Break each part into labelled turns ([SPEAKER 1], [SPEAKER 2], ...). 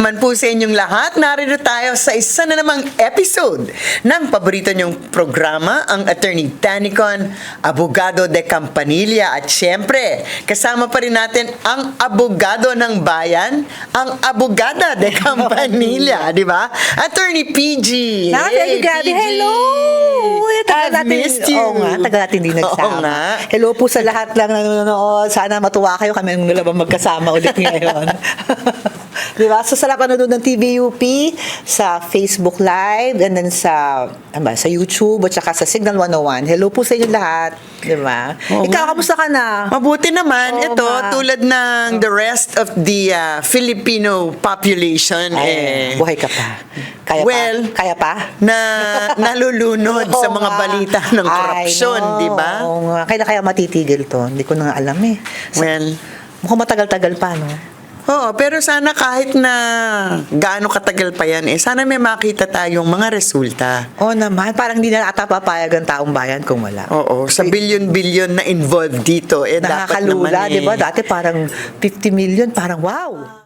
[SPEAKER 1] Man po sa inyong lahat, narito tayo sa isa na namang episode ng paborito niyong programa, ang Attorney Danicon, Abogado de Campanilla. At syempre, kasama pa rin natin ang abogado ng bayan, ang Abogada de Campanilla, di ba? Attorney PG.
[SPEAKER 2] Ah,
[SPEAKER 1] Hey,
[SPEAKER 2] Gabby.
[SPEAKER 1] PG.
[SPEAKER 2] Hello! Tagal
[SPEAKER 1] I've
[SPEAKER 2] natin,
[SPEAKER 1] missed you.
[SPEAKER 2] Oo nga, tagal natin hindi nagsama.
[SPEAKER 1] Oo nga.
[SPEAKER 2] Hello po sa lahat lang na nanonood. Sana matuwa kayo kami ng dalawang magkasama ulit ngayon. Di ba? So, sa lahat nanonood ng TVUP, sa Facebook Live, and then sa, ano ba, sa YouTube, at saka sa Signal 101. Hello po sa inyo lahat. Di ba?
[SPEAKER 1] Oo
[SPEAKER 2] Ikaw,
[SPEAKER 1] nga.
[SPEAKER 2] kamusta ka na?
[SPEAKER 1] Mabuti naman.
[SPEAKER 2] Oo
[SPEAKER 1] Ito,
[SPEAKER 2] nga.
[SPEAKER 1] tulad ng the rest of the uh, Filipino population, eh,
[SPEAKER 2] Ay, buhay ka pa. Kaya
[SPEAKER 1] Well,
[SPEAKER 2] pa? Kaya pa?
[SPEAKER 1] na nalulunod sa
[SPEAKER 2] Oo
[SPEAKER 1] mga
[SPEAKER 2] nga.
[SPEAKER 1] balita ng
[SPEAKER 2] Ay,
[SPEAKER 1] korupsyon,
[SPEAKER 2] no.
[SPEAKER 1] di ba?
[SPEAKER 2] Oo nga. Kailan kaya matitigil to? Hindi ko na nga alam eh.
[SPEAKER 1] Well,
[SPEAKER 2] Mukhang matagal-tagal pa, no?
[SPEAKER 1] Oo, pero sana kahit na gaano katagal pa yan, eh, sana may makita tayong mga resulta.
[SPEAKER 2] Oo naman, parang hindi na ata papayag ang taong bayan kung wala.
[SPEAKER 1] Oo, sa billion-billion na involved dito, eh, dapat naman
[SPEAKER 2] Nakakalula,
[SPEAKER 1] eh,
[SPEAKER 2] di ba? Dati parang 50 million, parang wow.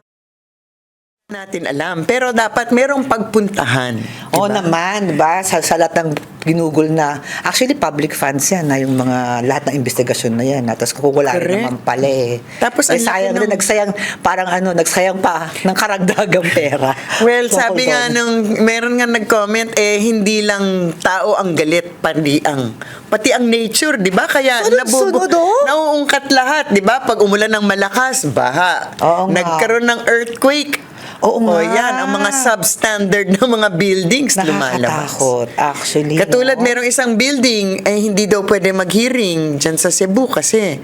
[SPEAKER 1] Natin alam. Pero dapat merong pagpuntahan. di
[SPEAKER 2] Oo naman, di ba? Sa, sa lahat ng ginugol na, actually public funds yan na yung mga lahat ng investigasyon na yan. Tapos kung wala
[SPEAKER 1] Correct.
[SPEAKER 2] naman pala eh.
[SPEAKER 1] Tapos
[SPEAKER 2] eh,
[SPEAKER 1] laki
[SPEAKER 2] sayang
[SPEAKER 1] ng-
[SPEAKER 2] nagsayang, parang ano, nagsayang pa ng karagdagang pera.
[SPEAKER 1] Well,
[SPEAKER 2] Tungkol
[SPEAKER 1] sabi nga nung meron nga nag-comment eh hindi lang tao ang galit pati ang pati ang nature, 'di ba? Kaya
[SPEAKER 2] Sunod-sunod, oh.
[SPEAKER 1] nauungkat lahat, 'di ba? Pag umulan ng malakas, baha.
[SPEAKER 2] Oo nga.
[SPEAKER 1] Nagkaroon ng earthquake.
[SPEAKER 2] Oo
[SPEAKER 1] O
[SPEAKER 2] nga.
[SPEAKER 1] yan, ang mga substandard na mga buildings lumalabas.
[SPEAKER 2] Nakakatakot, actually.
[SPEAKER 1] Katulad
[SPEAKER 2] no?
[SPEAKER 1] merong isang building eh hindi daw pwede mag-hearing dyan sa Cebu kasi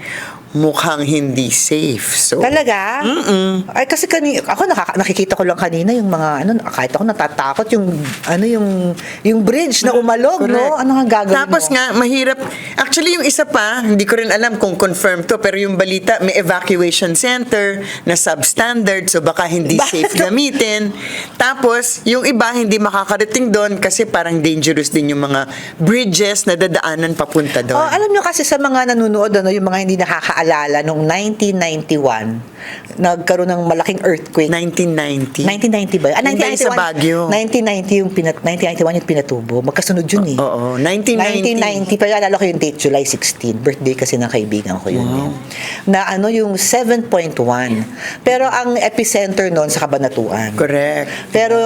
[SPEAKER 1] mukhang hindi safe. So,
[SPEAKER 2] Talaga?
[SPEAKER 1] Mm-mm.
[SPEAKER 2] Ay kasi kani ako nakaka- nakikita ko lang kanina yung mga ano kahit ako natatakot yung ano yung yung bridge na umalog no.
[SPEAKER 1] Correct.
[SPEAKER 2] Ano nga gagawin
[SPEAKER 1] Tapos
[SPEAKER 2] mo?
[SPEAKER 1] nga, mahirap. Actually, yung isa pa, hindi ko rin alam kung confirm to, pero yung balita, may evacuation center na substandard, so baka hindi safe gamitin. Tapos, yung iba, hindi makakarating doon kasi parang dangerous din yung mga bridges na dadaanan papunta doon.
[SPEAKER 2] Oh, alam nyo kasi sa mga nanonood ano yung mga hindi nakakaalala nung 1991 nagkaroon ng malaking earthquake
[SPEAKER 1] 1990.
[SPEAKER 2] 1990 ba? Ah,
[SPEAKER 1] Yung dahil
[SPEAKER 2] 1991.
[SPEAKER 1] sa Baguio.
[SPEAKER 2] 1990 yung pinat 1991 yung pinatubo. Magkasunod yun eh.
[SPEAKER 1] Oo, 1990.
[SPEAKER 2] 1990. Pero alala ko yung date, July 16. Birthday kasi ng kaibigan ko yun. eh. Na ano yung 7.1. Pero ang epicenter noon sa Kabanatuan.
[SPEAKER 1] Correct.
[SPEAKER 2] Pero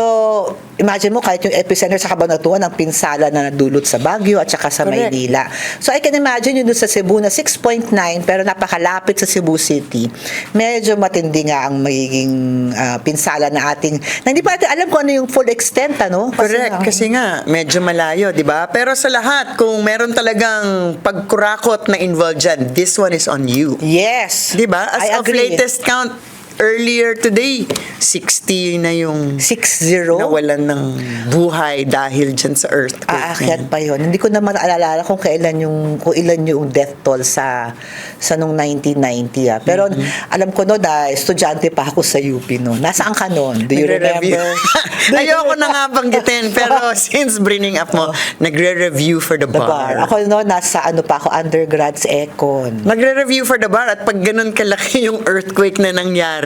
[SPEAKER 2] imagine mo kahit yung epicenter sa Kabanatuan ang pinsala na nadulot sa Baguio at saka sa
[SPEAKER 1] Correct.
[SPEAKER 2] Maynila. So I can imagine yun doon sa Cebu na 6.9 pero napakalapit sa Cebu City. Medyo matindi nga ang magiging ah, pinsala na ating na hindi pa natin alam kung ano yung full extent ano.
[SPEAKER 1] Correct,
[SPEAKER 2] nga-
[SPEAKER 1] kasi nga, medyo malayo, di ba? Pero sa lahat, kung meron talagang pagkurakot na involved dyan, this one is on you.
[SPEAKER 2] Yes.
[SPEAKER 1] Di ba? As
[SPEAKER 2] I
[SPEAKER 1] of
[SPEAKER 2] agree.
[SPEAKER 1] latest count, earlier today, 60 na yung
[SPEAKER 2] 6-0.
[SPEAKER 1] nawalan ng buhay dahil dyan sa earthquake. na
[SPEAKER 2] Aakyat pa yun. Hindi ko naman naalala kung kailan yung kung ilan yung death toll sa sa nung 1990 ah. Pero
[SPEAKER 1] Mm-hmm.
[SPEAKER 2] alam ko no na estudyante pa ako sa UP no. Nasaan ka noon? Do you remember?
[SPEAKER 1] Ayoko na nga banggitin, pero since bringing up mo, nagre-review for the
[SPEAKER 2] The bar.
[SPEAKER 1] bar.
[SPEAKER 2] Ako no nasa ano pa ako undergrad sa Econ.
[SPEAKER 1] Nagre-review for the bar at pag ganun kalaki yung earthquake na nangyari,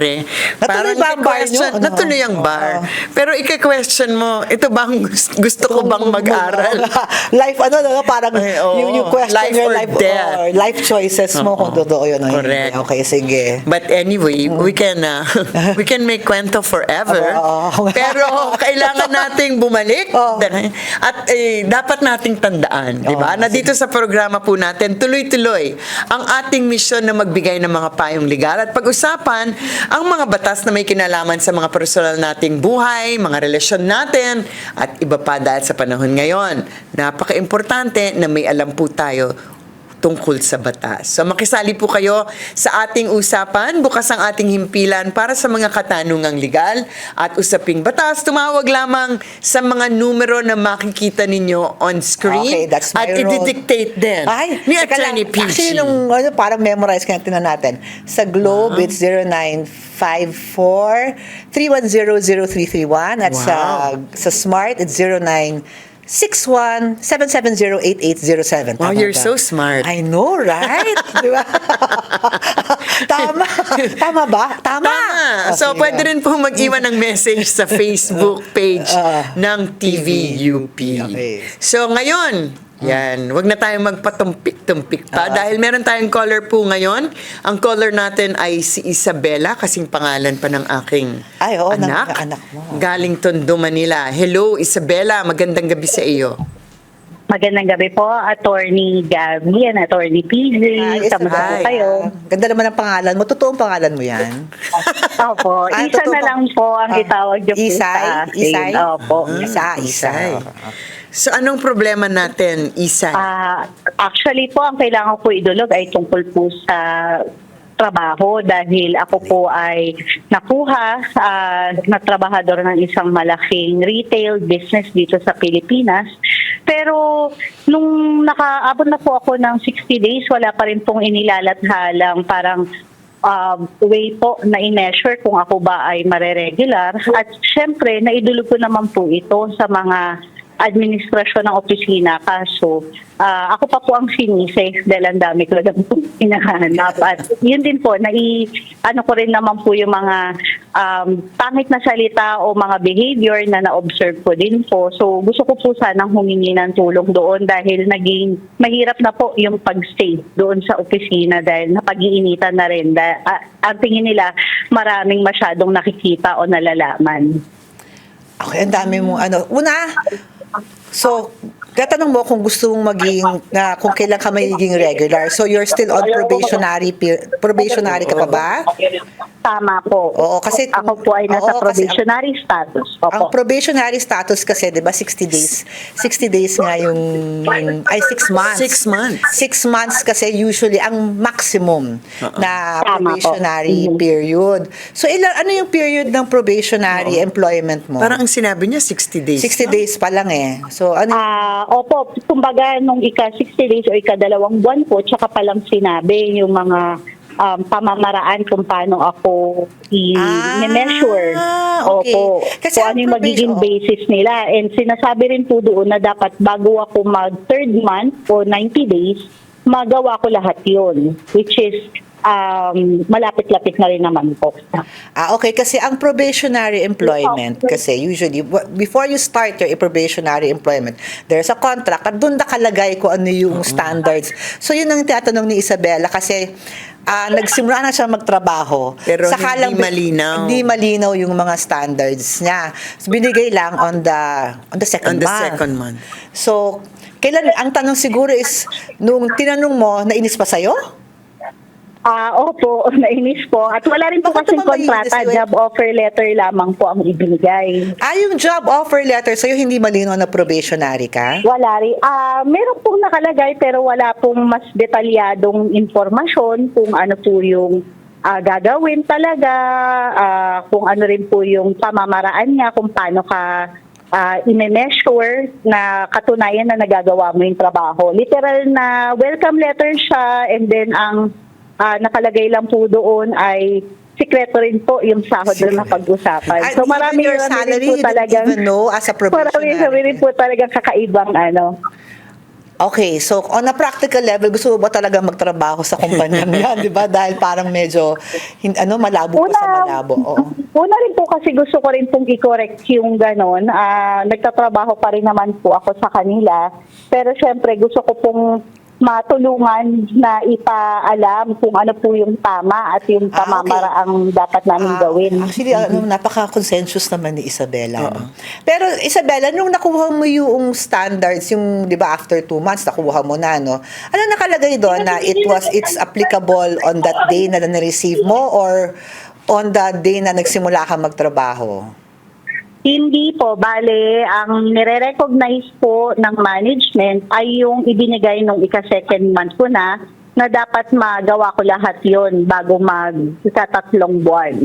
[SPEAKER 2] Natuloy ba ang bar nyo? Ano?
[SPEAKER 1] Natuloy ang bar. Pero ika-question mo, ito bang gusto, gusto ko bang mag-aral?
[SPEAKER 2] life ano no parang
[SPEAKER 1] Ay, oo.
[SPEAKER 2] yung, yung question
[SPEAKER 1] Life
[SPEAKER 2] your life
[SPEAKER 1] death.
[SPEAKER 2] or life choices mo kung
[SPEAKER 1] Oo.
[SPEAKER 2] totoo yun o hindi.
[SPEAKER 1] Correct.
[SPEAKER 2] Okay, sige.
[SPEAKER 1] But anyway, we can uh, we can make kwento forever.
[SPEAKER 2] Oo.
[SPEAKER 1] pero kailangan nating bumalik
[SPEAKER 2] Oo.
[SPEAKER 1] at eh, dapat nating tandaan, di ba? Na dito sa programa po natin, tuloy-tuloy ang ating misyon na magbigay ng mga payong legal at pag-usapan ang mga batas na may kinalaman sa mga personal nating buhay, mga relasyon natin at iba pa dahil sa panahon ngayon. Napaka-importante na may alam po tayo tungkol sa batas. So makisali po kayo sa ating usapan. Bukas ang ating himpilan para sa mga katanungang legal at usaping batas. Tumawag lamang sa mga numero na makikita ninyo on screen
[SPEAKER 2] Okay, that's my
[SPEAKER 1] at i-dictate din
[SPEAKER 2] Ay,
[SPEAKER 1] ni Attorney
[SPEAKER 2] lang.
[SPEAKER 1] PG.
[SPEAKER 2] Actually, nung ano, parang memorize ka natin natin. Sa Globe,
[SPEAKER 1] Ah.
[SPEAKER 2] it's 0954-310-0331. At sa, sa Smart, it's 0961-770-8807.
[SPEAKER 1] Wow, you're
[SPEAKER 2] ba?
[SPEAKER 1] so smart.
[SPEAKER 2] I know, right? Di ba? Tama. Tama ba? Tama.
[SPEAKER 1] Tama. So, pwede rin po mag-iwan ng message sa Facebook page
[SPEAKER 2] Ah.
[SPEAKER 1] ng TVUP.
[SPEAKER 2] Okay.
[SPEAKER 1] So, ngayon, yan, wag na tayong magpatumpik-tumpik pa dahil meron tayong caller po ngayon. Ang caller natin ay si Isabela, kasing pangalan pa ng aking
[SPEAKER 2] Ay, oo, ng
[SPEAKER 1] anak.
[SPEAKER 2] anak mo.
[SPEAKER 1] Galing Tondo, Manila. Hello, Isabela. Magandang gabi sa iyo.
[SPEAKER 3] Magandang gabi po, Attorney Gabby and Attorney PJ.
[SPEAKER 2] Ay,
[SPEAKER 3] Kamusta po
[SPEAKER 1] hi.
[SPEAKER 3] kayo?
[SPEAKER 2] Ganda naman ang pangalan mo. Totoong pangalan mo yan.
[SPEAKER 3] Opo,
[SPEAKER 2] Ah,
[SPEAKER 3] isa na lang po ang
[SPEAKER 2] Ah,
[SPEAKER 3] itawag niyo po
[SPEAKER 2] Isay?
[SPEAKER 3] sa.
[SPEAKER 2] Isay?
[SPEAKER 3] Opo.
[SPEAKER 2] Isa, isa.
[SPEAKER 1] Isay. So, anong problema natin, Isay?
[SPEAKER 3] Ah, actually po, ang kailangan ko idulog ay tungkol po sa trabaho dahil ako po ay nakuha ah, na trabahador ng isang malaking retail business dito sa Pilipinas. Pero nung nakaabot na po ako ng 60 days, wala pa rin pong inilalathalang parang um, way po na i-measure kung ako ba ay mareregular. At syempre, naidulog ko naman po ito sa mga administrasyon ng opisina. Kaso, ah, ako pa po ang sinisi dahil ang dami ko lang hinahanap. At yun din po, nai, ano ko rin naman po yung mga um, pangit na salita o mga behavior na na-observe ko din po. So, gusto ko po sanang humingi ng tulong doon dahil naging mahirap na po yung pag-stay doon sa opisina dahil napag-iinitan na rin. Da, ah, ang tingin nila, maraming masyadong nakikita o nalalaman.
[SPEAKER 2] Okay, ang dami mong ano. Una, so, tatanong mo kung gusto mong maging, na kung kailan ka magiging regular. So, you're still on probationary, probationary ka pa ba?
[SPEAKER 3] Tama po.
[SPEAKER 2] Oo, kasi-
[SPEAKER 3] ako po ay nasa
[SPEAKER 2] oo, kasi ang-
[SPEAKER 3] probationary status.
[SPEAKER 2] Ang
[SPEAKER 3] Opo.
[SPEAKER 2] probationary status kasi, di ba, 60 days. 60 days nga yung, ay, 6 months.
[SPEAKER 1] Six months.
[SPEAKER 2] 6 months kasi usually ang maximum na
[SPEAKER 3] Tama po.
[SPEAKER 2] probationary
[SPEAKER 3] Mhm.
[SPEAKER 2] period. So, ilan, ano yung period ng probationary employment mo?
[SPEAKER 1] Parang ang sinabi niya, 60 days.
[SPEAKER 2] 60
[SPEAKER 1] no?
[SPEAKER 2] days pa lang eh. So, ano
[SPEAKER 3] Ah, opo, kumbaga nung ika 60 days o ika dalawang buwan po, tsaka palang sinabi yung mga um, pamamaraan kung paano ako
[SPEAKER 2] Ah,
[SPEAKER 3] i-measure.
[SPEAKER 2] okay.
[SPEAKER 3] Opo.
[SPEAKER 2] Kasi
[SPEAKER 3] kung ano yung magiging
[SPEAKER 2] probation-
[SPEAKER 3] basis nila. And sinasabi rin po doon na dapat bago ako mag third month o 90 days, magawa ko lahat yon Which is um, malapit-lapit na rin naman po.
[SPEAKER 2] Ah, okay. Kasi ang probationary employment, kasi usually, before you start your probationary employment, there's a contract at doon nakalagay kung ano yung standards. So, yun ang tinatanong ni Isabella kasi ah, nagsimula na siya magtrabaho.
[SPEAKER 1] Pero hindi malinaw.
[SPEAKER 2] Hindi malinaw yung mga standards niya. So, binigay lang on the on the second
[SPEAKER 1] On the
[SPEAKER 2] month.
[SPEAKER 1] second month.
[SPEAKER 2] So, kailan, ang tanong siguro is, nung tinanong mo, nainis pa sa'yo?
[SPEAKER 3] Ah, opo, nainis po. At wala rin po
[SPEAKER 2] Bakit
[SPEAKER 3] kasing
[SPEAKER 2] naman mainis
[SPEAKER 3] kontrata,
[SPEAKER 2] yun?
[SPEAKER 3] job offer letter lamang po ang ibinigay.
[SPEAKER 2] Ah, yung job offer letter sa'yo, hindi malinaw na probationary ka?
[SPEAKER 3] Wala rin. Ah, meron pong nakalagay pero wala pong mas detalyadong informasyon kung ano po yung ah, gagawin talaga, ah, kung ano rin po yung pamamaraan niya, kung paano ka ah, ine-measure na katunayan na nagagawa mo yung trabaho. Literal na welcome letter siya and then ang ah, nakalagay lang po doon ay sikreto rin po yung sahod na napag-usapan. So marami
[SPEAKER 2] your salary,
[SPEAKER 3] rin po
[SPEAKER 2] you
[SPEAKER 3] talagang
[SPEAKER 2] even know as a probationary.
[SPEAKER 3] marami rin po talagang kakaibang ano.
[SPEAKER 2] Okay, so on a practical level, gusto mo ba talaga magtrabaho sa kumpanyang yan, di ba? Dahil parang medyo, ano, malabo pa sa malabo. Oo.
[SPEAKER 3] una rin po kasi gusto ko rin pong i-correct yung ganon. Ah, nagtatrabaho pa rin naman po ako sa kanila. Pero syempre gusto ko pong matulungan na ipaalam kung ano po yung tama at yung
[SPEAKER 2] Ah, okay.
[SPEAKER 3] pamamaraang dapat namin
[SPEAKER 2] Ah,
[SPEAKER 3] gawin.
[SPEAKER 2] Actually, ano, napaka-consensus naman ni Isabella. no? Pero Isabella, nung nakuha mo yung standards, yung, di ba, after two months, nakuha mo na, no? Ano nakalagay doon na it was, it's applicable on that day na na-receive mo or on the day na nagsimula ka magtrabaho?
[SPEAKER 3] Hindi po, bale, ang nire-recognize po ng management ay yung ibinigay nung ika-second month ko na na dapat magawa ko lahat yon bago mag-ikatatlong buwan.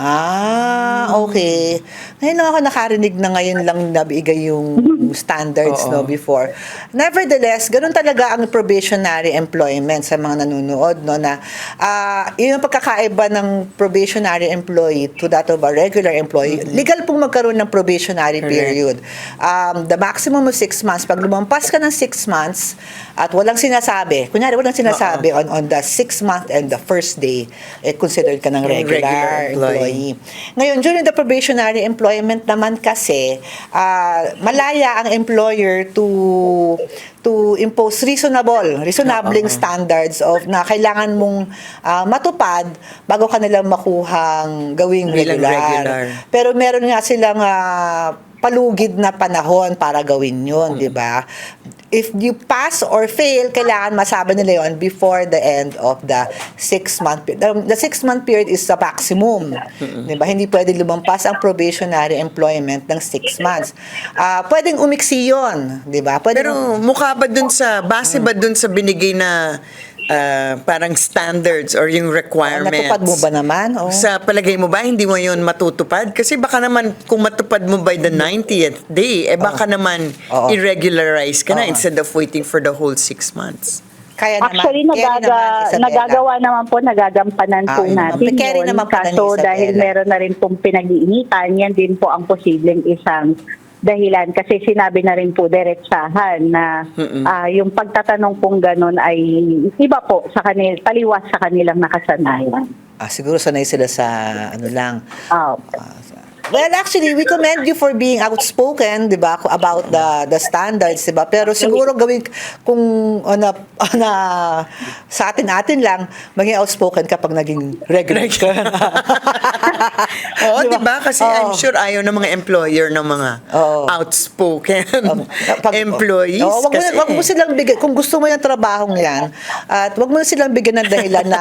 [SPEAKER 2] Ah, okay. Ngayon lang ako nakarinig na ngayon lang nabigay yung standards
[SPEAKER 1] Oo.
[SPEAKER 2] no before. Nevertheless, ganun talaga ang probationary employment sa mga nanonood no na ah yun yung pagkakaiba ng probationary employee to that of a regular employee. Legal pong magkaroon ng probationary
[SPEAKER 1] Correct.
[SPEAKER 2] period. Um, the maximum of six months. Pag lumampas ka ng six months at walang sinasabi, kunyari walang sinasabi on, on the six month and the first day, eh, considered ka ng regular,
[SPEAKER 1] regular employee.
[SPEAKER 2] employee. Ngayon, during the probationary employment naman kasi, ah, malaya ang employer to to impose reasonable, reasonabling standards of na kailangan mong ah, matupad bago ka nila makuhang gawing regular.
[SPEAKER 1] regular.
[SPEAKER 2] Pero meron nga silang ah, palugid na panahon para gawin yun, di ba? If you pass or fail, kailangan masabi nila yon before the end of the six-month period. The, six-month period is the maximum. Di ba? Hindi pwede lumampas ang probationary employment ng six months. Ah, pwedeng umiksi yun, di ba? Pwede
[SPEAKER 1] Pero mukha ba dun sa, base ba dun sa binigay na ah, parang standards or yung requirements?
[SPEAKER 2] natupad mo ba naman? Oh.
[SPEAKER 1] Sa palagay mo ba, hindi mo yun matutupad? Kasi baka naman, kung matupad mo by the 90th day, eh baka naman
[SPEAKER 2] Oo.
[SPEAKER 1] irregularize ka na
[SPEAKER 2] Oo.
[SPEAKER 1] instead of waiting for the whole six months.
[SPEAKER 2] Kaya naman,
[SPEAKER 3] Actually,
[SPEAKER 2] carry
[SPEAKER 3] nagaga,
[SPEAKER 2] naman,
[SPEAKER 3] nagagawa naman po, nagagampanan
[SPEAKER 2] Ah,
[SPEAKER 3] po
[SPEAKER 2] yun naman.
[SPEAKER 3] natin
[SPEAKER 2] Carry
[SPEAKER 3] yun.
[SPEAKER 2] naman pala ni
[SPEAKER 3] Kaso dahil meron na rin pong pinag-iinitan, yan din po ang posibleng isang dahilan. Kasi sinabi na rin po diretsahan na ah, yung pagtatanong pong ganun ay iba po sa kanil, taliwas sa kanilang nakasanayan.
[SPEAKER 2] Ah, siguro sanay sila sa ano lang.
[SPEAKER 3] Ah,
[SPEAKER 2] Well, actually, we commend you for being outspoken, 'di ba, about the the standards, 'di ba? Pero siguro gawin kung on a, on a sa atin-atin lang, maging outspoken kapag naging regular ka.
[SPEAKER 1] Oo, di ba? Kasi I'm
[SPEAKER 2] Oo.
[SPEAKER 1] sure ayaw ng mga employer ng mga
[SPEAKER 2] Oo.
[SPEAKER 1] outspoken
[SPEAKER 2] Pag-
[SPEAKER 1] employees.
[SPEAKER 2] Oo, wag, mo,
[SPEAKER 1] kasi,
[SPEAKER 2] wag mo silang bigyan, kung gusto mo yung trabahong yan, at wag mo silang bigyan ng dahilan na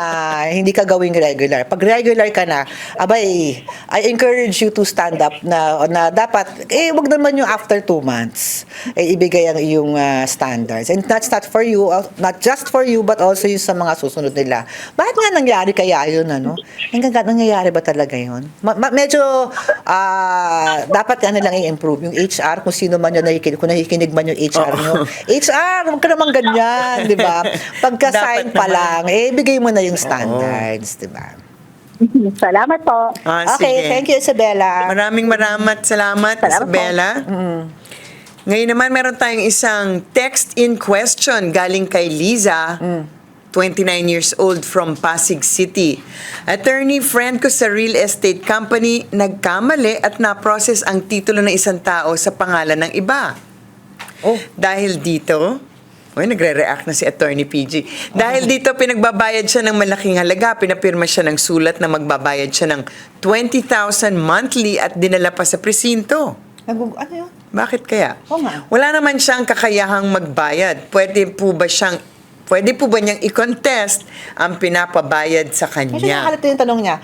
[SPEAKER 2] hindi ka gawing regular. Pag regular ka na, abay, I encourage you to stand up na, na dapat, eh, wag naman yung after two months, eh, ibigay ang iyong ah, standards. And that's not for you, uh, not just for you, but also yung sa mga susunod nila. Bakit nga nangyari kaya yun, ano? Hanggang ga- nangyayari ba talaga yun? Ma- ma- medyo, ah, dapat ano lang i-improve yung HR, kung sino man yung nakikinig, kung nakikinig man yung HR nyo. HR, huwag ka naman ganyan, di ba? Pagka-sign pa lang, eh, bigay mo na yung standards, di ba?
[SPEAKER 3] salamat po.
[SPEAKER 1] Ah,
[SPEAKER 2] okay,
[SPEAKER 1] sige.
[SPEAKER 2] thank you, Isabella.
[SPEAKER 1] Maraming maraming salamat,
[SPEAKER 3] Salamat po.
[SPEAKER 1] Isabella. Ngayon naman, meron tayong isang text in question galing kay Liza. 29 years old from Pasig City. Attorney friend ko sa real estate company nagkamali at na-process ang titulo ng isang tao sa pangalan ng iba.
[SPEAKER 2] Oh.
[SPEAKER 1] Dahil dito, Uy, nagre-react na si Attorney PG. Dahil dito, pinagbabayad siya ng malaking halaga. Pinapirma siya ng sulat na magbabayad siya ng 20,000 monthly at dinala pa sa presinto.
[SPEAKER 2] Nagug- ano yun?
[SPEAKER 1] Bakit kaya?
[SPEAKER 2] Oo nga.
[SPEAKER 1] Wala naman siyang kakayahang magbayad. Pwede po ba siyang Pwede po ba niyang i-contest ang pinapabayad sa kanya?
[SPEAKER 2] nakalito yung tanong niya.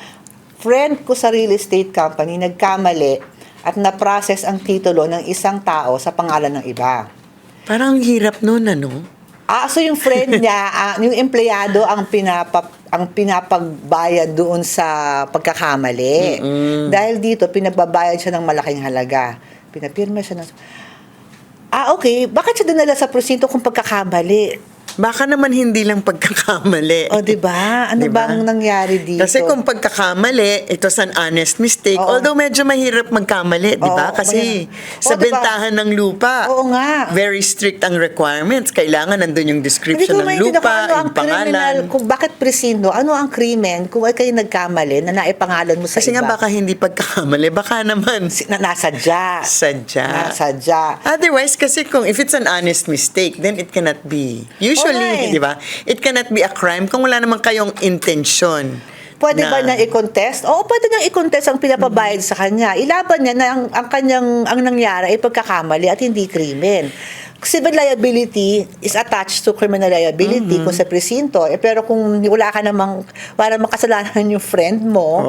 [SPEAKER 2] Friend ko sa real estate company, nagkamali at na-process ang titulo ng isang tao sa pangalan ng iba.
[SPEAKER 1] Parang ang hirap nun, ano?
[SPEAKER 2] Ah, so yung friend niya, ah, yung empleyado ang pinapa ang pinapagbayad doon sa pagkakamali. Dahil dito pinagbabayad siya ng malaking halaga. Pinapirma siya ng Ah, okay. Bakit siya dinala sa presinto kung pagkakamali?
[SPEAKER 1] Baka naman hindi lang pagkakamali.
[SPEAKER 2] O, di ba? Ano
[SPEAKER 1] Diba?
[SPEAKER 2] bang nangyari dito?
[SPEAKER 1] Kasi kung pagkakamali, ito an honest mistake.
[SPEAKER 2] Oo.
[SPEAKER 1] Although medyo mahirap magkamali, di ba? Kasi
[SPEAKER 2] mahirap.
[SPEAKER 1] sa
[SPEAKER 2] diba?
[SPEAKER 1] bentahan ng lupa,
[SPEAKER 2] Oo nga.
[SPEAKER 1] very strict ang requirements. Kailangan nandun yung description ng lupa,
[SPEAKER 2] ano ang
[SPEAKER 1] pangalan.
[SPEAKER 2] criminal, kung bakit presindo, ano ang krimen kung ay kayo nagkamali na naipangalan mo sa
[SPEAKER 1] Kasi
[SPEAKER 2] iba.
[SPEAKER 1] nga baka hindi pagkakamali, baka naman
[SPEAKER 2] Si- na, nasadya.
[SPEAKER 1] sadya.
[SPEAKER 2] Nasadya.
[SPEAKER 1] Otherwise, kasi kung if it's an honest mistake, then it cannot be. Usually,
[SPEAKER 2] Alright.
[SPEAKER 1] di ba? It cannot be a crime kung wala naman kayong intensyon.
[SPEAKER 2] Pwede
[SPEAKER 1] na-
[SPEAKER 2] ba niya i-contest? Oo, pwede niya i-contest ang pinapabayad sa kanya. Ilaban niya na ang, ang kanyang ang nangyari ay pagkakamali at hindi krimen. Civil liability is attached to criminal liability
[SPEAKER 1] Mm-hmm.
[SPEAKER 2] kung sa presinto. Eh, pero kung wala ka namang, wala namang kasalanan yung friend mo,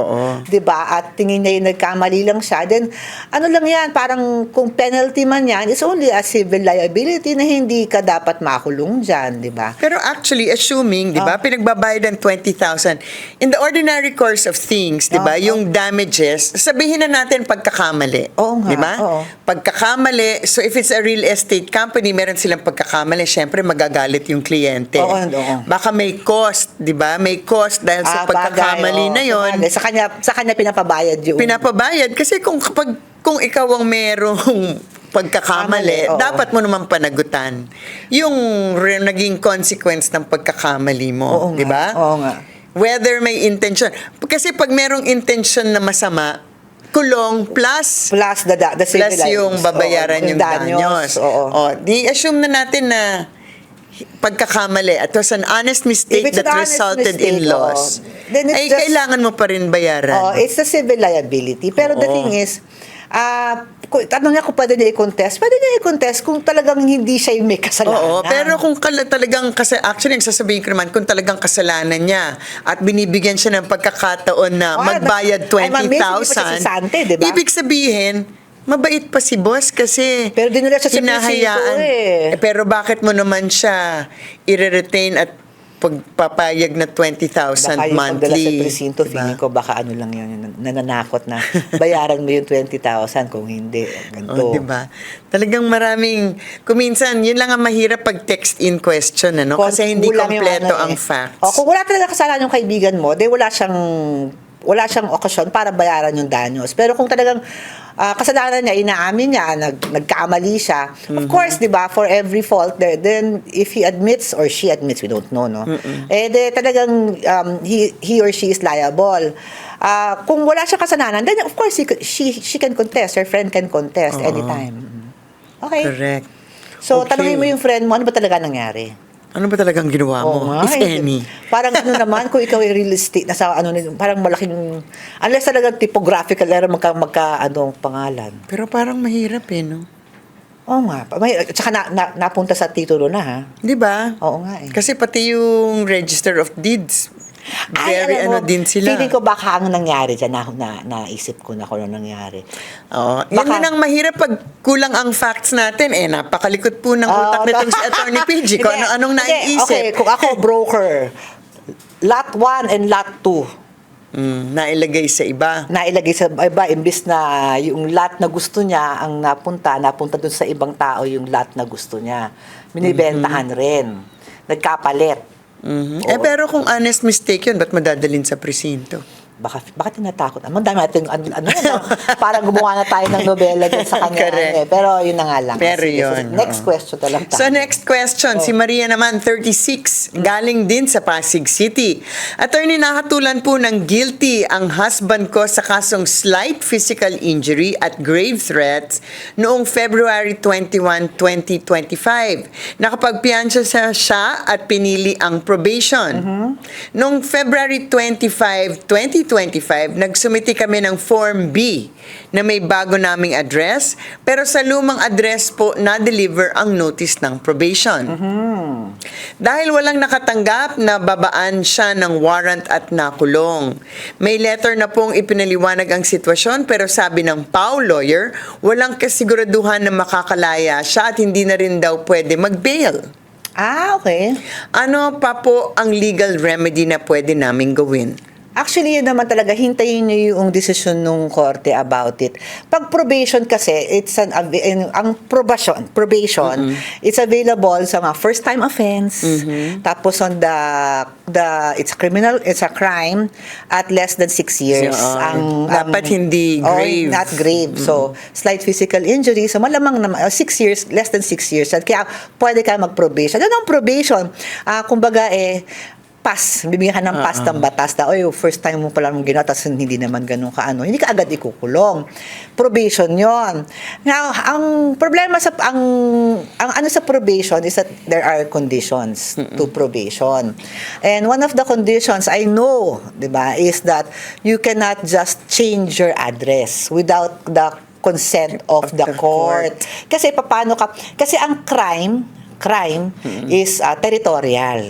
[SPEAKER 2] di ba? At tingin niya yung nagkamali lang siya, then ano lang yan, parang kung penalty man yan, it's only a civil liability na hindi ka dapat makulong dyan, di ba?
[SPEAKER 1] Pero actually, assuming, di ba,
[SPEAKER 2] Ah.
[SPEAKER 1] pinagbabayad ng 20,000, in the ordinary course of things, di ba,
[SPEAKER 2] Ah,
[SPEAKER 1] yung damages, sabihin na natin pagkakamali.
[SPEAKER 2] Oo nga,
[SPEAKER 1] Di ba?
[SPEAKER 2] oo.
[SPEAKER 1] Pagkakamali, so if it's a real estate company, meron silang pagkakamali, syempre magagalit yung kliyente.
[SPEAKER 2] Oo, oo.
[SPEAKER 1] Baka may cost, di ba? May cost dahil sa
[SPEAKER 2] Ah,
[SPEAKER 1] pagkakamali
[SPEAKER 2] bagay,
[SPEAKER 1] na
[SPEAKER 2] oo,
[SPEAKER 1] yon.
[SPEAKER 2] bagay. Sa kanya, sa kanya pinapabayad yung...
[SPEAKER 1] Pinapabayad kasi kung kapag kung ikaw ang merong pagkakamali,
[SPEAKER 2] Kamali, oo.
[SPEAKER 1] dapat mo naman panagutan yung re- naging consequence ng pagkakamali mo,
[SPEAKER 2] Oo nga,
[SPEAKER 1] di ba?
[SPEAKER 2] oo nga.
[SPEAKER 1] Whether may intention. Kasi pag merong intention na masama, kulong plus
[SPEAKER 2] Plus the, the, the civil
[SPEAKER 1] plus yung babayaran
[SPEAKER 2] Oo,
[SPEAKER 1] yung danyos.
[SPEAKER 2] Oo.
[SPEAKER 1] O, di assume na natin na pagkakamali. It was an honest mistake that resulted in
[SPEAKER 2] mistake,
[SPEAKER 1] loss.
[SPEAKER 2] oo, then it's
[SPEAKER 1] Ay,
[SPEAKER 2] just-
[SPEAKER 1] kailangan mo pa rin bayaran.
[SPEAKER 2] Oh, it's the civil liability. Pero the
[SPEAKER 1] Oo.
[SPEAKER 2] thing is, ah, kung tanong niya kung pwede niya i-contest, pwede niya i-contest kung talagang hindi siya yung may kasalanan.
[SPEAKER 1] Oo, pero kung kala, talagang kasi actually ang sasabihin ko naman kung talagang kasalanan niya at binibigyan siya ng pagkakataon na
[SPEAKER 2] Oh,
[SPEAKER 1] magbayad
[SPEAKER 2] I'm amazed, hindi pa siya
[SPEAKER 1] 20,000.
[SPEAKER 2] sisante, di ba?
[SPEAKER 1] Ibig sabihin, mabait pa si boss kasi
[SPEAKER 2] Pero dinala siya sa
[SPEAKER 1] hinahayaan.
[SPEAKER 2] eh.
[SPEAKER 1] Eh, Pero bakit mo naman siya i-retain at pagpapayag na 20,000
[SPEAKER 2] baka yung
[SPEAKER 1] monthly?
[SPEAKER 2] presinto,
[SPEAKER 1] Diba?
[SPEAKER 2] feeling ko baka ano lang yun, nananakot na bayaran mo yung 20,000 kung hindi. Ganito.
[SPEAKER 1] Oh, di ba? Talagang maraming, kuminsan, yun lang ang mahirap pag text in question, ano?
[SPEAKER 2] Kung
[SPEAKER 1] Kasi hindi kompleto
[SPEAKER 2] ano
[SPEAKER 1] ang
[SPEAKER 2] eh.
[SPEAKER 1] facts.
[SPEAKER 2] O, kung wala talaga kasalanan yung kaibigan mo, then wala siyang wala siyang okasyon para bayaran yung danyos. Pero kung talagang ah, kasalanan niya, inaamin niya, nag, nagkamali siya, of course, di ba, for every fault, there, then if he admits, or she admits, we don't know, no? Eh, de, talagang um, he, he or she is liable. Ah, kung wala siyang kasalanan, then of course, he, she, she can contest, her friend can contest anytime. Okay.
[SPEAKER 1] Correct.
[SPEAKER 2] So,
[SPEAKER 1] Okay.
[SPEAKER 2] tanongin mo yung friend mo, ano ba talaga nangyari?
[SPEAKER 1] Ano ba talagang ginawa mo?
[SPEAKER 2] Oo nga,
[SPEAKER 1] if
[SPEAKER 2] eh.
[SPEAKER 1] any.
[SPEAKER 2] Parang ano naman, kung ikaw ay real estate, nasa ano, parang malaking, unless talagang typographical error, magka, magka, ano, pangalan.
[SPEAKER 1] Pero parang mahirap eh, no?
[SPEAKER 2] Oo nga. May, tsaka na, na, napunta sa titulo na, ha?
[SPEAKER 1] Di ba?
[SPEAKER 2] Oo nga eh.
[SPEAKER 1] Kasi pati yung Register of Deeds, very
[SPEAKER 2] alam
[SPEAKER 1] ano
[SPEAKER 2] mo,
[SPEAKER 1] din sila.
[SPEAKER 2] Feeling ko baka ang nangyari dyan, na, na, naisip ko na kung ano nangyari.
[SPEAKER 1] Oo. Yan
[SPEAKER 2] Baka-
[SPEAKER 1] din ang mahirap pag kulang ang facts natin. Eh, napakalikot po ng
[SPEAKER 2] Oo,
[SPEAKER 1] utak nitong si. Attorney PG. Kung ano-anong
[SPEAKER 2] hindi,
[SPEAKER 1] naiisip.
[SPEAKER 2] Okay, kung ako broker, lot 1 and lot 2,
[SPEAKER 1] Mm, nailagay sa iba.
[SPEAKER 2] nailagay sa iba imbis na yung lot na gusto niya ang napunta, napunta dun sa ibang tao yung lot na gusto niya. Binibentahan rin. Nagkapalit.
[SPEAKER 1] Mhm. Eh, pero kung honest mistake yun, ba't madadalin sa presinto?
[SPEAKER 2] Baka, baka tinatakot. Ang dami natin, ano, ano, ano, parang gumawa na tayo ng nobela dyan sa kanya.
[SPEAKER 1] Correct.
[SPEAKER 2] Eh. Pero yun na nga lang.
[SPEAKER 1] Pero
[SPEAKER 2] Sige,
[SPEAKER 1] yun,
[SPEAKER 2] so, next question na lang tayo.
[SPEAKER 1] So next question, si Maria naman, 36, galing din sa Pasig City. Attorney, nakatulan po ng guilty ang husband ko sa kasong slight physical injury at grave threats noong February 21, 2025. Nakapagpiansa sa siya at pinili ang probation. Noong February 25, 2025, nagsumiti kami ng Form B na may bago naming address, pero sa lumang address po na-deliver ang notice ng probation. Dahil walang nakatanggap, nababaan siya ng warrant at nakulong. May letter na pong ipinaliwanag ang sitwasyon pero sabi ng PAW lawyer, walang kasiguraduhan na makakalaya siya at hindi na rin daw pwede mag-bail.
[SPEAKER 2] Ah, okay.
[SPEAKER 1] Ano pa po ang legal remedy na pwede naming gawin?
[SPEAKER 2] Actually, yun naman talaga, hintayin nyo yung desisyon ng korte about it. Pag probation kasi, it's an, ang probation, probation, it's available sa mga first-time offense, tapos on the, the, it's criminal, it's a crime, at less than six years.
[SPEAKER 1] So, uh,
[SPEAKER 2] ang,
[SPEAKER 1] dapat hindi
[SPEAKER 2] oh,
[SPEAKER 1] grave.
[SPEAKER 2] not grave. So, slight physical injury, so malamang naman, uh, six years, less than six years. At kaya, pwede ka mag-probation. Ano ang probation? Ah, kumbaga, eh, pass, bibigyan ka ng pass ng batas na, oy, first time mo pala mong ginawa, tapos hindi naman ganun ka ano, hindi ka agad ikukulong. Probation yon. Now, ang problema sa, ang, ang ano sa probation is that there are conditions to probation. And one of the conditions I know, di ba, is that you cannot just change your address without the consent of, the, court. Kasi paano ka kasi ang crime crime is uh, territorial.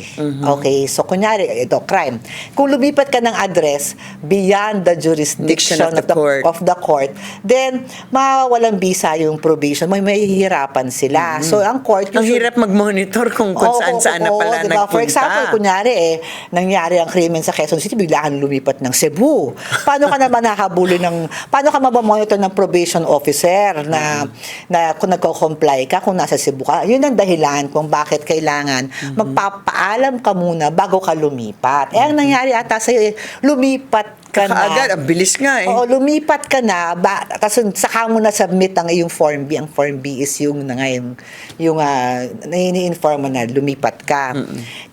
[SPEAKER 2] Okay? So, kunyari, ito, crime. Kung lumipat ka ng address beyond the jurisdiction
[SPEAKER 1] Diction of the
[SPEAKER 2] of, the,
[SPEAKER 1] court.
[SPEAKER 2] of the court, then, mawawalang visa yung probation. May mahihirapan sila. So, ang court...
[SPEAKER 1] Ang hirap mag-monitor kung kung
[SPEAKER 2] Oo,
[SPEAKER 1] saan-saan na
[SPEAKER 2] oo,
[SPEAKER 1] pala
[SPEAKER 2] diba?
[SPEAKER 1] nagpunta.
[SPEAKER 2] For example, kunyari eh, nangyari ang krimen sa Quezon City, bigla kang lumipat ng Cebu. Paano ka naman nakabuli ng, paano ka mabamonitor ng probation officer na, na kung nagko-comply ka, kung nasa Cebu ka, yun ang dahilan kung bakit kailangan magpapaalam ka muna bago ka lumipat. Eh, ang nangyari ata sa'yo, eh, lumipat ka na.
[SPEAKER 1] Kaagad, ang bilis nga eh.
[SPEAKER 2] Oo, lumipat ka na, ba, kasi saka mo na submit ang iyong Form B. Ang Form B is yung na ngayon, yung uh, ini-inform mo na lumipat ka.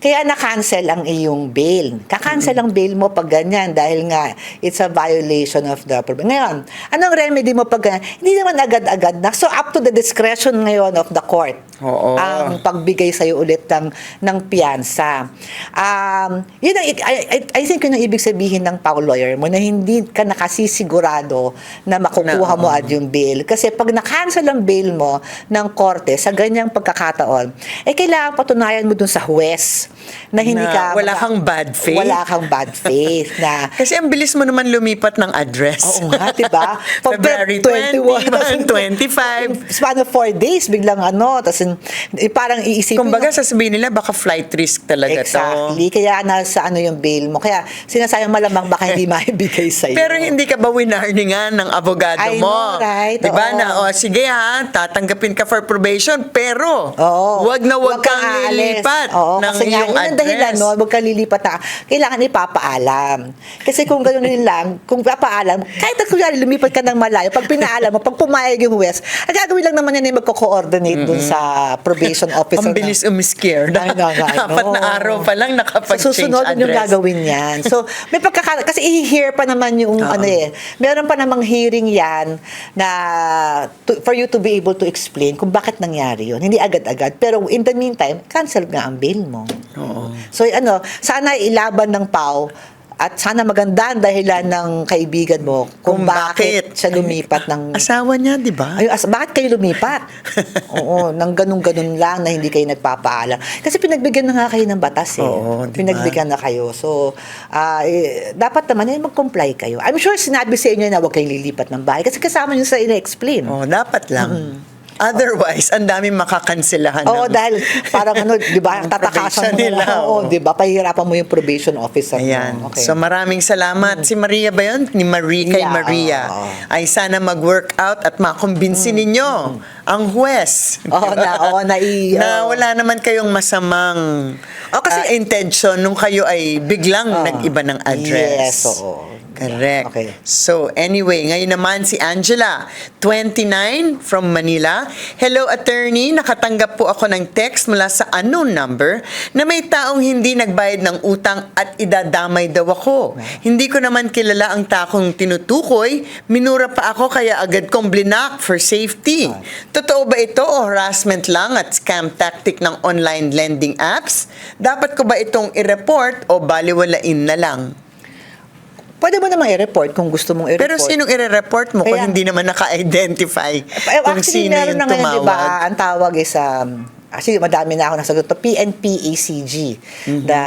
[SPEAKER 2] Kaya na-cancel ang iyong bail. Ka-cancel ang bail mo pag ganyan dahil nga it's a violation of the prob- Ngayon, anong remedy mo pag ganyan? Hindi naman agad-agad na. So up to the discretion ngayon of the court.
[SPEAKER 1] Oo.
[SPEAKER 2] Ang pagbigay sa'yo ulit ng, ng piyansa. Um, yun ang, I, I, I think yun ang ibig sabihin ng Pau lawyer mo na hindi ka nakasisigurado na makukuha mo at yung bail. Kasi pag na-cancel ang bail mo ng korte sa ganyang pagkakataon, eh kailangan patunayan mo dun sa huwes na hindi
[SPEAKER 1] Na
[SPEAKER 2] ka...
[SPEAKER 1] wala kang bad faith.
[SPEAKER 2] Wala kang bad faith na
[SPEAKER 1] Kasi ang bilis mo naman lumipat ng address.
[SPEAKER 2] Oo nga, diba?
[SPEAKER 1] February 20, 25.
[SPEAKER 2] Span of four days, biglang ano, tapos eh, parang iisipin
[SPEAKER 1] Kumbaga,
[SPEAKER 2] mo-
[SPEAKER 1] sasabihin nila, baka flight risk talaga
[SPEAKER 2] Exactly.
[SPEAKER 1] to.
[SPEAKER 2] Kaya nasa ano yung bail mo. Kaya sinasabi malamang baka hindi maibigay sa'yo.
[SPEAKER 1] Pero hindi ka ba winarningan ng abogado
[SPEAKER 2] I
[SPEAKER 1] mo?
[SPEAKER 2] know, right?
[SPEAKER 1] Di ba
[SPEAKER 2] Oo.
[SPEAKER 1] na, o sige ha, tatanggapin ka for probation, pero
[SPEAKER 2] Oo.
[SPEAKER 1] wag na wag, kang
[SPEAKER 2] aalis.
[SPEAKER 1] lilipat
[SPEAKER 2] Oo,
[SPEAKER 1] ng iyong
[SPEAKER 2] yun ang dahilan,
[SPEAKER 1] address.
[SPEAKER 2] no? Huwag kang lilipat na. Kailangan ipapaalam. Kasi kung gano'n din lang, kung papaalam, kahit na kunyari lumipat ka ng malayo, pag pinaalam mo, pag pumayag yung West, ang gagawin lang naman yan ay magko-coordinate dun sa probation officer.
[SPEAKER 1] Ang bilis
[SPEAKER 2] na-
[SPEAKER 1] na.
[SPEAKER 2] Ay, no, no,
[SPEAKER 1] Apat na
[SPEAKER 2] no.
[SPEAKER 1] araw pa lang nakapag-change
[SPEAKER 2] Sa susunod
[SPEAKER 1] address.
[SPEAKER 2] yung gagawin yan. So, may pagkaka... Kasi i-hear pa naman yung ano eh. Meron pa namang hearing yan na to- for you to be able to explain kung bakit nangyari yun. Hindi agad-agad. Pero in the meantime, cancel nga ang bail mo. So, ano, sana ilaban ng PAW at sana maganda ang dahilan ng kaibigan mo kung,
[SPEAKER 1] Kung
[SPEAKER 2] bakit,
[SPEAKER 1] bakit.
[SPEAKER 2] siya lumipat ng
[SPEAKER 1] Asawa niya, di ba?
[SPEAKER 2] ay, as, bakit kayo lumipat? Oo, nang ganun-ganun lang na hindi kayo nagpapaalam. Kasi pinagbigyan na nga kayo ng batas eh.
[SPEAKER 1] Oo, di ba?
[SPEAKER 2] Pinagbigyan na kayo. So, ah, eh, dapat naman eh, mag-comply kayo. I'm sure sinabi sa inyo na huwag kayong lilipat ng bahay kasi kasama nyo sa ina-explain.
[SPEAKER 1] Oh, dapat lang. Otherwise, ang daming makakanselahan.
[SPEAKER 2] Oo,
[SPEAKER 1] ng-
[SPEAKER 2] dahil parang ano, di ba, tatakasan mo
[SPEAKER 1] nila.
[SPEAKER 2] Oo,
[SPEAKER 1] oo.
[SPEAKER 2] di ba, pahihirapan mo yung probation officer
[SPEAKER 1] Ayan.
[SPEAKER 2] mo. Okay.
[SPEAKER 1] So maraming salamat. Si Maria ba yun? Ni Marie kay
[SPEAKER 2] Yeah,
[SPEAKER 1] Maria.
[SPEAKER 2] oo.
[SPEAKER 1] Ay sana mag-work out at makumbinsi ninyo ang huwes.
[SPEAKER 2] Mm. Oo, na- oo, na i-
[SPEAKER 1] na
[SPEAKER 2] oo.
[SPEAKER 1] wala naman kayong masamang
[SPEAKER 2] Oh, kasi-
[SPEAKER 1] ah, intention nung kayo ay biglang
[SPEAKER 2] Oo.
[SPEAKER 1] nag-iba ng address.
[SPEAKER 2] Yes, oo.
[SPEAKER 1] Correct.
[SPEAKER 2] Okay.
[SPEAKER 1] So, anyway, ngayon naman si Angela, 29 from Manila. Hello, attorney. Nakatanggap po ako ng text mula sa unknown number na may taong hindi nagbayad ng utang at idadamay daw ako. Hindi ko naman kilala ang takong tinutukoy. Minura pa ako kaya agad kong blinak for safety. Totoo ba ito o harassment lang at scam tactic ng online lending apps? Dapat ko ba itong i-report o baliwalain na lang?
[SPEAKER 2] Pwede mo namang i-report kung gusto mong i-report.
[SPEAKER 1] Pero sinong i-report mo kung
[SPEAKER 2] Kaya-
[SPEAKER 1] hindi naman naka-identify
[SPEAKER 2] Eh,
[SPEAKER 1] kung
[SPEAKER 2] Actually,
[SPEAKER 1] sino
[SPEAKER 2] meron
[SPEAKER 1] yung
[SPEAKER 2] na ngayon, di ba,
[SPEAKER 1] tumawag?
[SPEAKER 2] ang tawag is, um, actually, madami na ako nasagot to, PNP ACG.
[SPEAKER 1] Mm-hmm.
[SPEAKER 2] The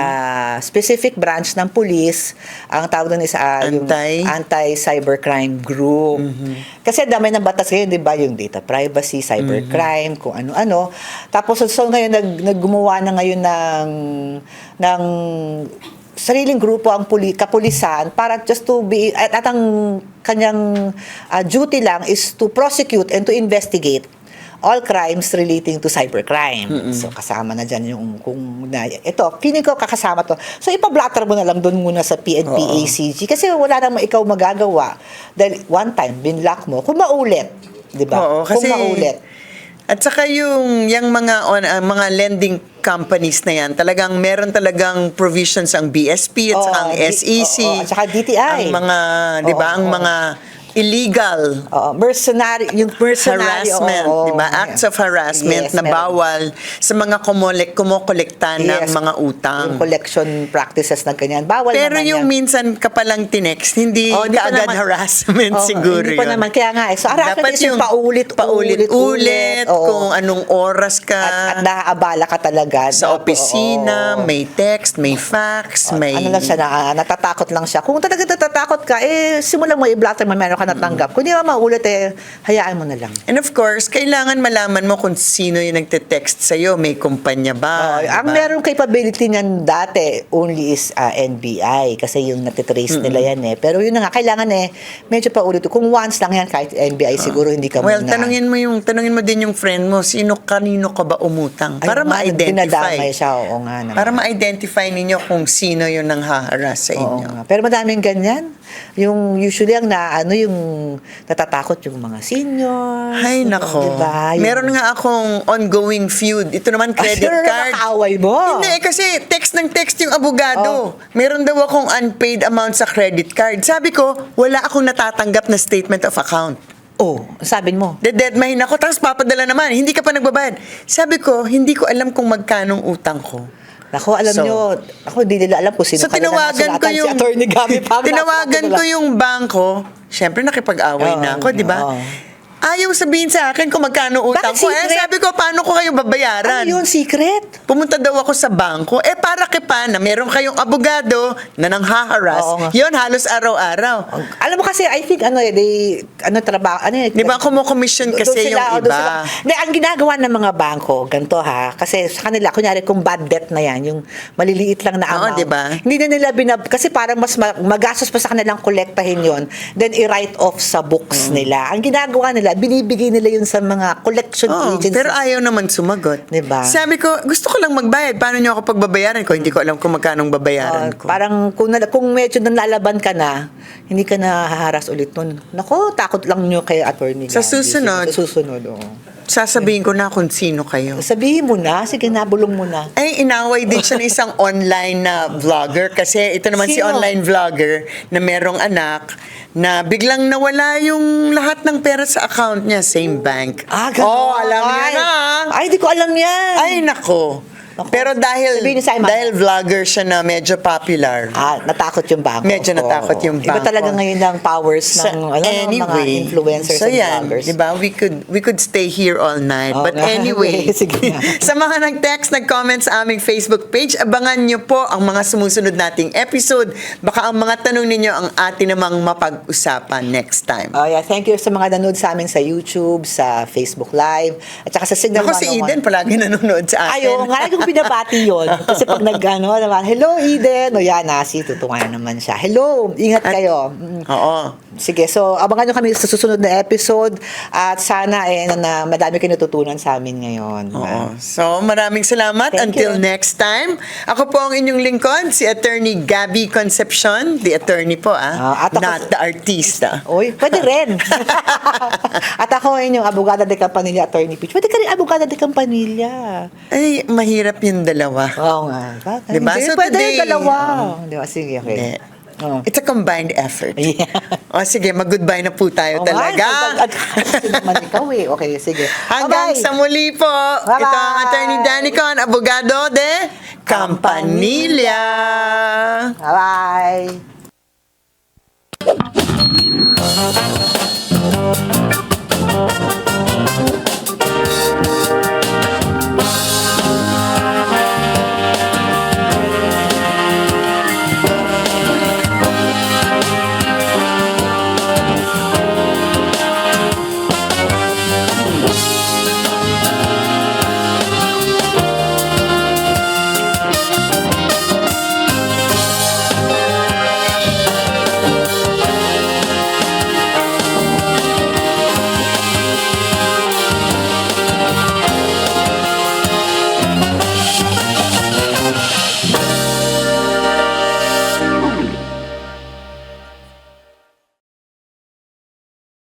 [SPEAKER 2] specific branch ng police, ang tawag doon is uh, yung
[SPEAKER 1] Anti? Mm-hmm.
[SPEAKER 2] anti-cybercrime group. Kasi dami ng batas ngayon, di ba, yung data privacy, cybercrime,
[SPEAKER 1] Mm-hmm.
[SPEAKER 2] kung ano-ano. Tapos, so ngayon, nag, naggumawa na ngayon ng, ng sariling grupo ang puli, kapulisan para just to be at, at ang kanyang ah, duty lang is to prosecute and to investigate all crimes relating to cybercrime. So kasama na dyan yung kung na, ito, feeling ko kakasama to. So ipablatter mo na lang doon muna sa PNP ACG kasi wala namang ikaw magagawa. Dahil one time, binlock mo. Kung maulit, di ba? Kung maulit.
[SPEAKER 1] At saka yung, yung mga, on, ang mga lending companies na yan, talagang meron talagang provisions ang BSP at saka ang SEC.
[SPEAKER 2] oo, at saka DTI.
[SPEAKER 1] Ang mga, di ba,
[SPEAKER 2] Oo,
[SPEAKER 1] ang
[SPEAKER 2] oo.
[SPEAKER 1] mga illegal
[SPEAKER 2] Oo, mercenary, yung mercenary.
[SPEAKER 1] harassment,
[SPEAKER 2] oo,
[SPEAKER 1] di ba?
[SPEAKER 2] oo.
[SPEAKER 1] Acts of harassment
[SPEAKER 2] Yes,
[SPEAKER 1] na
[SPEAKER 2] meron.
[SPEAKER 1] bawal sa mga kumolek, kumokolekta ng
[SPEAKER 2] Yes,
[SPEAKER 1] mga utang.
[SPEAKER 2] Yung collection practices na ganyan. Bawal
[SPEAKER 1] Pero
[SPEAKER 2] naman
[SPEAKER 1] yung
[SPEAKER 2] yan.
[SPEAKER 1] minsan ka palang tinext, hindi
[SPEAKER 2] Oh, hindi pa
[SPEAKER 1] agad
[SPEAKER 2] naman-
[SPEAKER 1] harassment
[SPEAKER 2] Oo,
[SPEAKER 1] siguro
[SPEAKER 2] hindi pa
[SPEAKER 1] yun.
[SPEAKER 2] naman. Kaya nga eh. So, harassment
[SPEAKER 1] Dapat
[SPEAKER 2] is yung paulit-ulit,
[SPEAKER 1] paulit-ulit,
[SPEAKER 2] oo.
[SPEAKER 1] kung anong oras ka.
[SPEAKER 2] At, at naaabala ka talaga.
[SPEAKER 1] sa
[SPEAKER 2] Opo,
[SPEAKER 1] opisina,
[SPEAKER 2] oo.
[SPEAKER 1] may text, may fax, may...
[SPEAKER 2] Ano lang siya, na, natatakot lang siya. Kung talaga natatakot ka, eh, simulan mo i-blatter mo, meron ka natanggap. Kung di mo maulit, eh, hayaan mo na lang.
[SPEAKER 1] And of course, kailangan malaman mo kung sino yung nagte-text sa'yo. May kumpanya ba?
[SPEAKER 2] Oo,
[SPEAKER 1] di
[SPEAKER 2] ang
[SPEAKER 1] ba?
[SPEAKER 2] merong capability niyan dati only is uh, NBI kasi yung natitrace nila yan eh. Pero yun na nga, kailangan eh, medyo pa ulit. Kung once lang yan, kahit NBI, siguro hindi ka
[SPEAKER 1] Ah. Well,
[SPEAKER 2] muna.
[SPEAKER 1] tanungin mo yung tanungin mo din yung friend mo, sino kanino ka ba umutang
[SPEAKER 2] Ay,
[SPEAKER 1] para ma-identify.
[SPEAKER 2] siya, oo nga naman.
[SPEAKER 1] Para ma-identify ninyo kung sino yung nanghaharas sa
[SPEAKER 2] Oo
[SPEAKER 1] inyo.
[SPEAKER 2] nga. Pero madaming ganyan. Yung usually ang na ano yung natatakot yung mga seniors.
[SPEAKER 1] Ay, nako.
[SPEAKER 2] Diba? Yung-
[SPEAKER 1] Meron nga akong ongoing feud. Ito naman
[SPEAKER 2] Ah,
[SPEAKER 1] credit
[SPEAKER 2] sure,
[SPEAKER 1] card.
[SPEAKER 2] nakakaaway mo.
[SPEAKER 1] Hindi, eh, kasi text ng text yung abogado.
[SPEAKER 2] Oh.
[SPEAKER 1] Meron daw akong unpaid amount sa credit card. Sabi ko, wala akong natatanggap na statement of account.
[SPEAKER 2] Oh, sabi mo.
[SPEAKER 1] Deadmine ako, tapos papadala naman. Hindi ka pa nagbabayad. Sabi ko, hindi ko alam kung magkanong utang ko.
[SPEAKER 2] Ako, alam
[SPEAKER 1] So-
[SPEAKER 2] nyo, ako hindi nila alam kung sino
[SPEAKER 1] So tinawagan ko yung
[SPEAKER 2] Si Gami Pang.
[SPEAKER 1] tinawagan ko yung bangko. Siyempre nakipag-away
[SPEAKER 2] Oo,
[SPEAKER 1] na ako, di ba?
[SPEAKER 2] oo.
[SPEAKER 1] Ayaw sabihin sa akin kung magkano utang
[SPEAKER 2] Bakit
[SPEAKER 1] ko. Eh,
[SPEAKER 2] secret?
[SPEAKER 1] sabi ko, paano ko kayo babayaran?
[SPEAKER 2] Ano yun, secret?
[SPEAKER 1] Pumunta daw ako sa bangko. Eh, para kay pa na meron kayong abogado na nang haharas.
[SPEAKER 2] Oo nga.
[SPEAKER 1] Yun, halos araw-araw.
[SPEAKER 2] Alam mo kasi, I think, ano eh, they, ano, trabaho, ano eh.
[SPEAKER 1] Di ba, kumukomission
[SPEAKER 2] doon
[SPEAKER 1] kasi
[SPEAKER 2] sila,
[SPEAKER 1] yung
[SPEAKER 2] oh, doon
[SPEAKER 1] iba.
[SPEAKER 2] sila. Hindi, ang ginagawa ng mga bangko, ganito ha, kasi sa kanila, kunyari kung bad debt na yan, yung maliliit lang na
[SPEAKER 1] Oo,
[SPEAKER 2] amount.
[SPEAKER 1] di ba?
[SPEAKER 2] Hindi na nila binab, kasi parang mas ma- magastos pa sa kanilang kolektahin yon then i-write off sa books
[SPEAKER 1] Mm.
[SPEAKER 2] nila. Ang ginagawa nila, binibigay nila yun sa mga collection
[SPEAKER 1] Oo,
[SPEAKER 2] agencies.
[SPEAKER 1] pero ayaw naman sumagot.
[SPEAKER 2] Diba?
[SPEAKER 1] Sabi ko, gusto ko lang magbayad. Paano niyo ako pagbabayaran ko? Hindi ko alam kung magkano babayaran
[SPEAKER 2] Oh,
[SPEAKER 1] ko.
[SPEAKER 2] parang kung, nala- kung medyo nalalaban ka na, hindi ka na haharas ulit nun. Nako, takot lang nyo kay attorney.
[SPEAKER 1] Sa
[SPEAKER 2] Gabby.
[SPEAKER 1] susunod.
[SPEAKER 2] Sa susunod, oo.
[SPEAKER 1] Sasabihin ko na kung sino kayo.
[SPEAKER 2] Sabihin mo na, sige nabulong mo na.
[SPEAKER 1] Ay, inaway din siya ng isang online na vlogger kasi ito naman si
[SPEAKER 2] Sino?
[SPEAKER 1] online vlogger na merong anak na biglang nawala yung lahat ng pera sa account niya, same bank.
[SPEAKER 2] Ah, ganun.
[SPEAKER 1] Oh, alam niya
[SPEAKER 2] Ay.
[SPEAKER 1] na.
[SPEAKER 2] Ay, di ko alam yan.
[SPEAKER 1] Ay, nako. Pero dahil
[SPEAKER 2] Sabihin niyo sa iba.
[SPEAKER 1] dahil vlogger siya na medyo popular.
[SPEAKER 2] Ah, natakot yung bangko.
[SPEAKER 1] Medyo natakot yung
[SPEAKER 2] Iba
[SPEAKER 1] bangko.
[SPEAKER 2] talaga ngayon ang powers ng ano, ng mga influencers
[SPEAKER 1] so
[SPEAKER 2] and
[SPEAKER 1] yan,
[SPEAKER 2] vloggers.
[SPEAKER 1] di ba? We could we could stay here all night.
[SPEAKER 2] Oo
[SPEAKER 1] But
[SPEAKER 2] nga.
[SPEAKER 1] anyway,
[SPEAKER 2] Sige nga.
[SPEAKER 1] sa mga nag-text, nag-comment sa aming Facebook page, abangan nyo po ang mga sumusunod nating episode. Baka ang mga tanong ninyo ang atin namang mapag-usapan next time.
[SPEAKER 2] Oh, yeah. Thank you sa mga nanood sa amin sa YouTube, sa Facebook Live, at saka sa Signal
[SPEAKER 1] Ako si
[SPEAKER 2] 101.
[SPEAKER 1] Eden, palagi nanonood sa akin.
[SPEAKER 2] Ay, oo nga, yung binabati yun. Kasi pag nag-ano naman, hello Eden, o yan, nasi, tutungan naman siya. Hello, ingat kayo. Mm.
[SPEAKER 1] Oo.
[SPEAKER 2] Sige, so abangan nyo kami sa susunod na episode at sana eh, na, na madami kayo natutunan sa amin ngayon.
[SPEAKER 1] Oo. So, maraming salamat.
[SPEAKER 2] Thank
[SPEAKER 1] Until
[SPEAKER 2] you.
[SPEAKER 1] next time. Ako po ang inyong lingkod, si Attorney Gabby Concepcion. The attorney po, ah.
[SPEAKER 2] Ah, at ako-
[SPEAKER 1] Not the artista.
[SPEAKER 2] Uy, pwede rin. At ako ay yung abogada de Campanilla, attorney Peach. Pwede ka rin abogada de Campanilla.
[SPEAKER 1] Ay, mahirap yung dalawa.
[SPEAKER 2] Oo nga.
[SPEAKER 1] Diba?
[SPEAKER 2] Hindi,
[SPEAKER 1] So
[SPEAKER 2] pwede
[SPEAKER 1] today-
[SPEAKER 2] yung dalawa. Diba? Sige, okay.
[SPEAKER 1] Hindi.
[SPEAKER 2] Oo.
[SPEAKER 1] It's a combined effort.
[SPEAKER 2] Yeah.
[SPEAKER 1] O sige, mag-goodbye na po tayo
[SPEAKER 2] nga,
[SPEAKER 1] talaga.
[SPEAKER 2] dagdag- Kasi naman ikaw eh. Okay, sige.
[SPEAKER 1] Hanggang
[SPEAKER 2] Bye-bye.
[SPEAKER 1] sa muli po.
[SPEAKER 2] Bye-bye.
[SPEAKER 1] Ito ang Attorney Danicon, abogado de Campanilla.
[SPEAKER 2] Bye-bye.